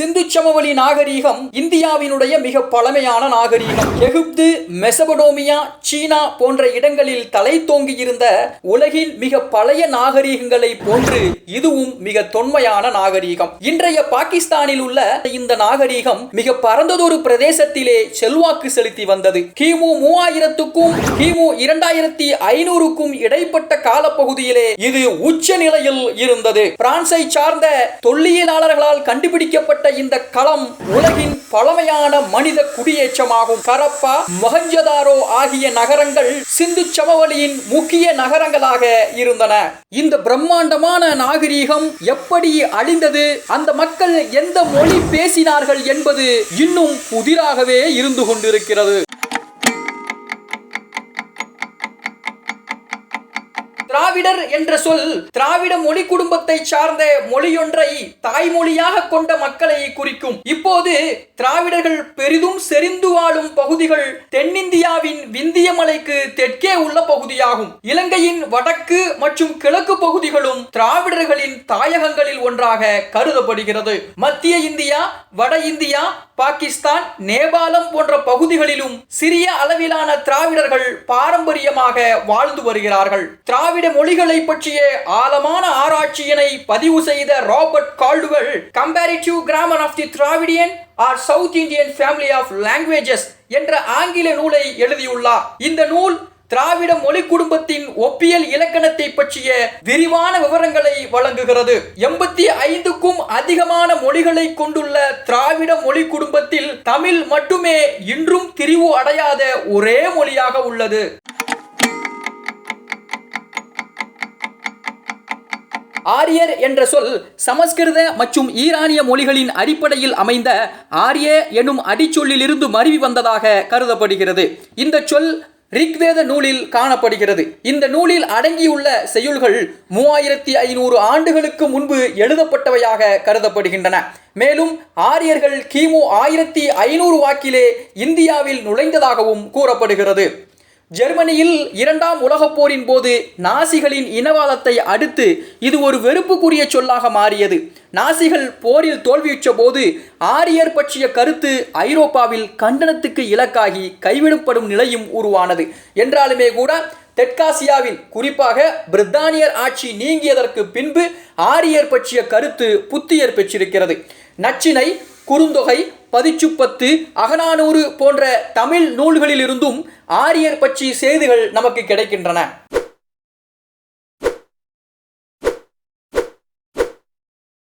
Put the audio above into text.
சிந்து சமவெளி நாகரீகம் இந்தியாவினுடைய மிக பழமையான நாகரீகம். எகிப்து மெசபடோமியா சீனா போன்ற இடங்களில் தலை தோங்கியிருந்த உலகின் மிக பழைய நாகரீகங்களை போன்று இதுவும் மிக தொன்மையான நாகரீகம். இன்றைய பாகிஸ்தானில் உள்ள இந்த நாகரீகம் மிக பரந்ததொரு பிரதேசத்திலே செல்வாக்கு செலுத்தி வந்தது. கிமு மூவாயிரத்துக்கும் கிமு இரண்டாயிரத்தி ஐநூறுக்கும் இடைப்பட்ட காலப்பகுதியிலே இது உச்ச நிலையில் இருந்தது. பிரான்சை சார்ந்த தொல்லியலாளர்களால் கண்டுபிடிக்கப்பட்ட இந்த களம் உலகின் பழமையான மனித குடியேற்றமாகும். கரப்பா மொஹஞ்சதாரோ ஆகிய நகரங்கள் சிந்து சமவெளியின் முக்கிய நகரங்களாக இருந்தன. இந்த பிரம்மாண்டமான நாகரீகம் எப்படி அழிந்தது? அந்த மக்கள் எந்த மொழி பேசினார்கள் என்பது இன்னும் புதிராகவே இருந்து கொண்டிருக்கிறது. திராவிடர் என்ற சொல் திராவிட மொழி குடும்பத்தை சார்ந்த மொழியொன்றை தாய்மொழியாக கொண்ட மக்களை குறிக்கும். இப்போது திராவிடர்கள் பெரிதும் செறிந்து வாழும் பகுதிகள் தென்னிந்தியாவின் விந்திய மலைக்கு தெற்கே உள்ள பகுதியாகும். இலங்கையின் வடக்கு மற்றும் கிழக்கு பகுதிகளும் திராவிடர்களின் தாயகங்களில் ஒன்றாக கருதப்படுகிறது. மத்திய இந்தியா வட இந்தியா பாகிஸ்தான் நேபாளம் போன்ற பகுதிகளிலும் சிறிய அளவிலான திராவிடர்கள் பாரம்பரியமாக வாழ்ந்து வருகிறார்கள். திராவிட மொழிகளை பற்றிய ஆழமான ஆராய்ச்சியினை பதிவு செய்த Robert Caldwell comparative grammar of the Dravidian or South Indian family of languages என்ற ஆங்கில நூலை எழுதியுள்ளார். இந்த நூல் திராவிட மொழி குடும்பத்தின் ஒப்பியல் இலக்கணத்தை பற்றிய விரிவான விவரங்களை வழங்குகிறது. எண்பத்தி ஐந்துக்கும் அதிகமான மொழிகளை கொண்டுள்ள திராவிட மொழி குடும்பத்தில் தமிழ் மட்டுமே இன்றும் திரிவு அடையாத ஒரே மொழியாக உள்ளது. ஆரியர் என்ற சொல் சமஸ்கிருத மற்றும் ஈரானிய மொழிகளின் அடிப்படையில் அமைந்த ஆரிய எனும் அடிச்சொல்லிலிருந்து மருவி வந்ததாக கருதப்படுகிறது. இந்த சொல் ரிக்வேத நூலில் காணப்படுகிறது. இந்த நூலில் அடங்கியுள்ள செய்யுள்கள் மூவாயிரத்தி ஐநூறு ஆண்டுகளுக்கு முன்பு எழுதப்பட்டவையாக கருதப்படுகின்றன. மேலும் ஆரியர்கள் கிமு ஆயிரத்தி ஐநூறு வாக்கிலே இந்தியாவில் நுழைந்ததாகவும் கூறப்படுகிறது. ஜெர்மனியில் இரண்டாம் உலகப் போரின் போது நாசிகளின் இனவாதத்தை அடுத்து இது ஒரு வெறுப்புக்குரிய சொல்லாக மாறியது. நாசிகள் போரில் தோல்வியுற்ற போது ஆரியர் பற்றிய கருத்து ஐரோப்பாவில் கண்டனத்துக்கு இலக்காகி கைவிடப்படும் நிலையும் உருவானது. என்றாலுமே கூட தெற்காசியாவில் குறிப்பாக பிரித்தானியர் ஆட்சி நீங்கியதற்கு பின்பு ஆரியர் பற்றிய கருத்து புத்துயர் பெற்றிருக்கிறது. நச்சினை குறுந்தொகை பதிச்சுப்பத்து அகநானூறு போன்ற தமிழ் நூல்களிலிருந்தும் ஆரியர் பற்றி செய்திகள் நமக்கு கிடைக்கின்றன.